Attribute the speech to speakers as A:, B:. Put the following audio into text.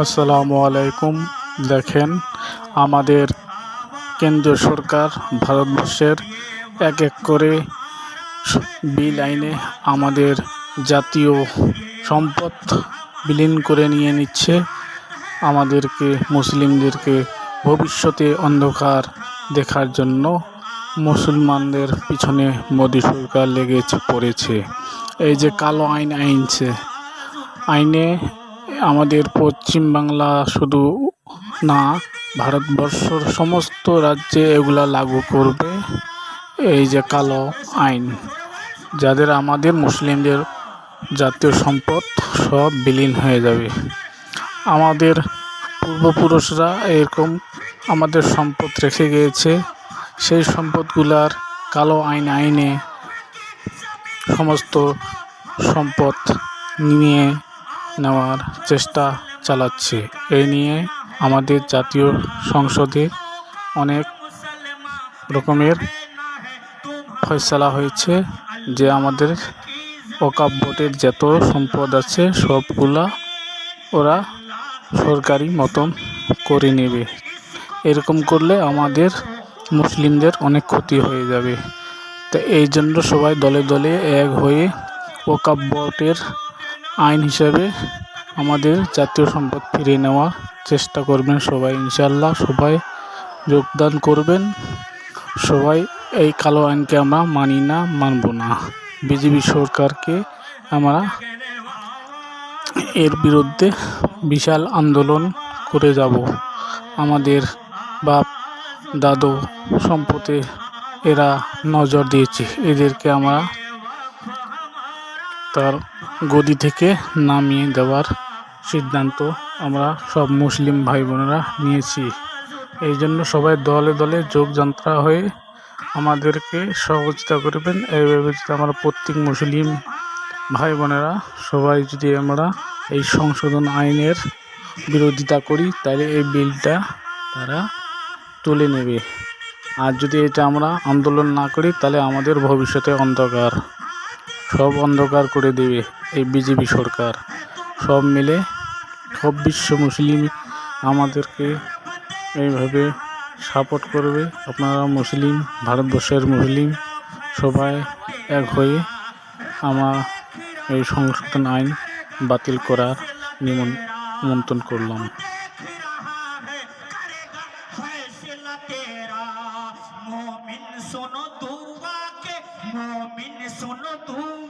A: আসসালামু আলাইকুম। দেখেন, আমাদের কেন্দ্রীয় সরকার ভারতবর্ষের এক এক করে বিল আইনে আমাদের জাতীয় সম্পদ বিলীন করে নিয়ে নিচ্ছে। আমাদেরকে, মুসলিমদেরকে ভবিষ্যতে অন্ধকার দেখার জন্য মুসলমানদের পিছনে মোদী সরকার লেগেছে, পড়েছে। এই যে কালো আইন আইনছে, আইনে আমাদের পশ্চিম বাংলা শুধু না, ভারতবর্ষর সমস্ত রাজ্যে এগুলা লাগু করবে। এই যে কালো আইন, যাদের আমাদের মুসলিমদের জাতীয় সম্পদ সব বিলীন হয়ে যাবে। আমাদের পূর্বপুরুষরা এরকম আমাদের সম্পদ রেখে গিয়েছে। সেই সম্পদগুলার কালো আইন আইনে সমস্ত সম্পদ নিয়ে নেওয়ার চেষ্টা চালাচ্ছে। এই নিয়ে আমাদের জাতীয় সংসদে অনেক রকমের ফয়সালা হয়েছে যে আমাদের ওকাপ বোর্ডের যত সম্পদ আছে সবগুলা ওরা সরকারি মতন করে নেবে। এরকম করলে আমাদের মুসলিমদের অনেক ক্ষতি হয়ে যাবে। তো এই জন্য সবাই দলে দলে এক হয়ে ওকাপ বোর্ডের আইন হিসাবে আমাদের জাতীয় সম্পদ ফিরিয়ে নেওয়ার চেষ্টা করবেন সবাই ইনশাল্লাহ সবাই যোগদান করবেন। সবাই এই কালো আইনকে আমরা মানি না, মানব না। বিজেপি সরকারকে আমরা এর বিরুদ্ধে বিশাল আন্দোলন করে যাব। আমাদের বাপ, দাদু সম্পদে এরা নজর দিয়েছে। এদেরকে আমরা তার গদি থেকে নামিয়ে দেওয়ার সিদ্ধান্ত আমরা সব মুসলিম ভাই বোনেরা নিয়েছি। এই জন্য সবাই দলে দলে যোগযন্ত্রা হয়ে আমাদেরকে সহযোগিতা করবেন। এইভাবে যদি আমরা প্রত্যেক মুসলিম ভাই বোনেরা সবাই যদি আমরা এই সংশোধন আইনের বিরোধিতা করি, তাহলে এই বিলটা তারা তুলে নেবে। আর যদি এটা আমরা আন্দোলন না করি, তাহলে আমাদের ভবিষ্যতে অন্ধকার। সব অন্ধকার করে দেবে এই বিজেপি সরকার। সব মিলে সব বিশ্ব মুসলিম আমাদেরকে এইভাবে সাপোর্ট করবে। আপনারা মুসলিম, ভারতবর্ষের মুসলিম সবাই এক হয়ে আমার এই সংশোধন আইন বাতিল করার নিমন্ত্রণ করলাম। सुन तू